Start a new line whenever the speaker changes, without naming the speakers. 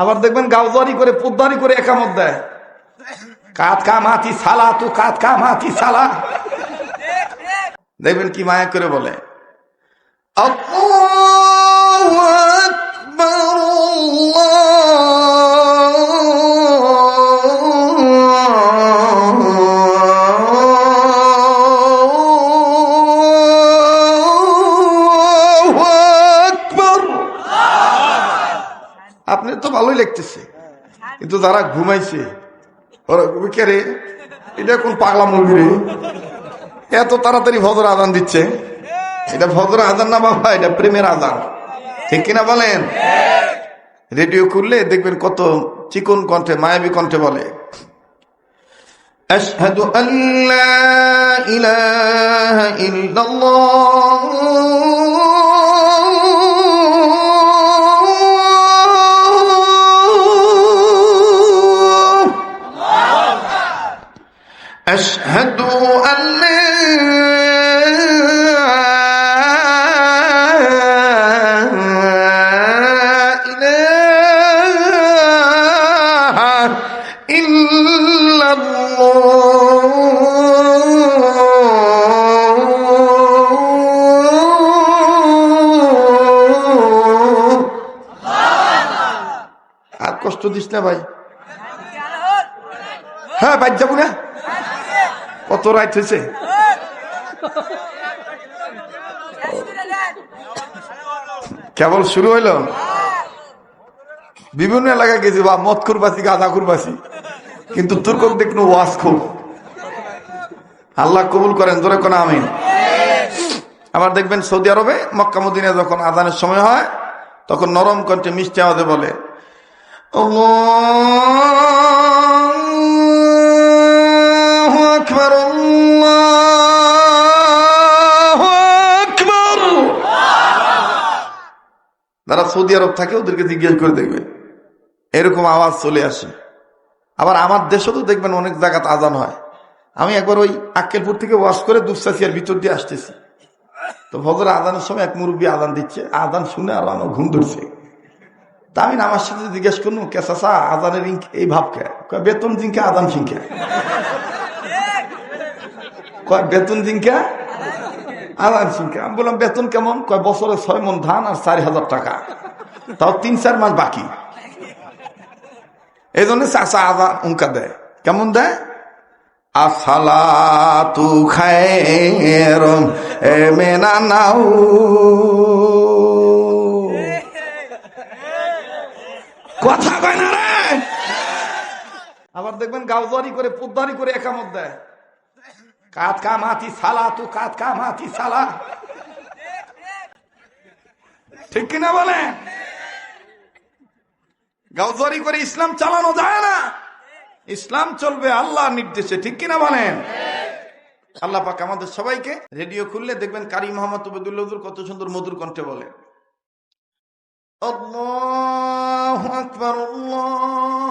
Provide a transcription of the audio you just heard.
আবার দেখবেন গাউজারি করে পোদ্দারি করে একামত দেয়। কাত মাতি সালা তু কাত মাতি সালা। দেখবেন কি মায়া করে বলে। আল্লাহু আকবার, আপনি তো ভালোই লাগতেছে কিন্তু যারা ঘুমাইছে ওরা কে রে এটা কোন পাগলা মুভি রে এত তাড়াতাড়ি ভদ্র আদান দিচ্ছে এটা ভদ্র আদান না বাবা এটা প্রেমের আদান ঠিক কিনা বলেন রেডিও খুললে দেখবেন কত চিকন কণ্ঠে মায়াবী কণ্ঠে বলে أشهد أن لا إله إلا الله কষ্ট দিস না ভাই। হ্যাঁ বাদ যাব না? কত রাইট হয়েছে? কেবল শুরু হইল? বিভিন্ন এলাকায় গেছি, বা মদ কুরবাসি গাঁদা কুরবাসি কিন্তু তোর কোন দেখুন ওয়াজ খুব। আল্লাহ কবুল করেন ধরে কোন আমিন। আবার দেখবেন সৌদি আরবে মক্কা মদিনা যখন আদানের সময় হয়, তখন নরম কণ্ঠে মিষ্টি আওয়াজে বলে আকবার যারা সৌদি আরব থাকে, ওদেরকে জিজ্ঞেস করে দেখবেন। এরকম আওয়াজ চলে আসে। আবার আমার দেশে তো দেখবেন অনেক জায়গাতে আজান হয়। আমি একবার ওই আক্কেলপুর থেকে ওয়াশ করে দুপসাসিয়ার ভিতর দিয়ে আসতেছি। তো ভদ্র আদানের সময় এক মুরব্বী আদান দিচ্ছে। আদান শুনে আর আমার ঘুম ধরছে। তা আমি আমার সাথে জিজ্ঞেস করলাম কেসাসা ইঙ্ক এই ভাব কে কয়, বেতন জিঙ্কে আদান সিংকে কয়, বেতন জিঙ্কা আদান সিংকে আমি বললাম, বেতন কেমন? কয়, বছরে ছয় মন ধান আর চার হাজার টাকা। তাও তিন, চার মাস বাকি। এই জন্য চাষা আদান উঙ্কা দেয়। কেমন দেয়? আসালাতু খায়রুম এ মেনা নাও কথা কয় না রে আবার দেখবেন গাউদারি করে, পোদ্দারি করে একামত দেয়। কাত মাতি সালা, তু কাত মাতি সালা। ঠিক কিনা বলে? গাউদারি করে ইসলাম চালানো যায় না। ইসলাম চলবে আল্লাহ নির্দেশে, ঠিক কিনা বলেন আল্লাহ পাক আমাদের সবাইকে রেডিও খুললে দেখবেন কারি মোহাম্মদ তবেদুল্লাহ কত সুন্দর মধুর কণ্ঠে বলে। আল্লাহু আকবার, আল্লাহ